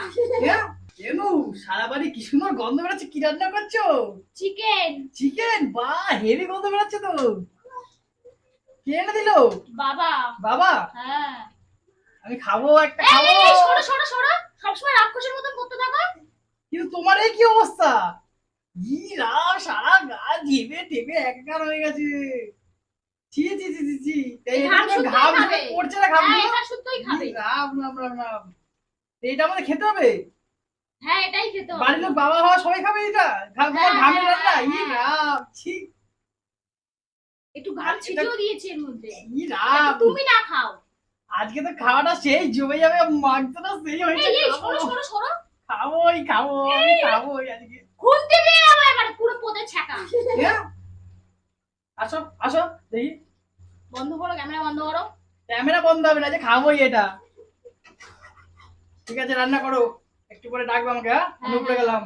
সারা বাড়ি কি সুন্দর গন্ধ বেরোচ্ছে কি রান্না করছ? চিকেন চিকেন বা হেভি গন্ধ বেরোচ্ছে তো। কে এনে দিল? বাবা। বাবা? হ্যাঁ। আমি খাব একটা এই, খাব। এই, এই, সরো সরো সরো। সবসময় রাক্ষসের মতন করতে থাকো। কিন্তু তোমার এই কি অবস্থা? ই রাম সারা গা ঝেপে টেপে একাকার হয়ে গেছে। ছি ছি ছি ছি ঘাম পড়ছে না ঘাম হ্যাঁ এটা শুদ্ধই খাবে। ই রাম রাম রাম রাম। এইটা আমাদের খেতে হবে? হ্যাঁ এটাই খেতে হবে। বাড়ির লোক বাবা হওয়া সবাই খাবে এটা ঘাম হ্যাঁ, হ্যাঁ, রান্না? ই হ্যাঁ। রাম ছি। একটু ঘাম এটা- ছিটিয়েও দিয়েছি এর মধ্যে। ই রাম। তুমি না খাও। আজকে তো খাওয়াটা সেই জমে যাবে মাংসটা সেই হয়েছে সরো সরো সরো। খাবোই খাব আমি খাবোই আজকে। খুনতে দিয়ে যাব এবারে পুরো পোতে ছাকা? আসো আসো দেখি। বন্ধ করো ক্যামেরা বন্ধ করো। ক্যামেরা বন্ধ হবে না যে খাবোই এটা। ঠিক আছে রান্না করো একটু পরে ডাকবো আমাকে হ্যাঁ আমি উপরে। গেলাম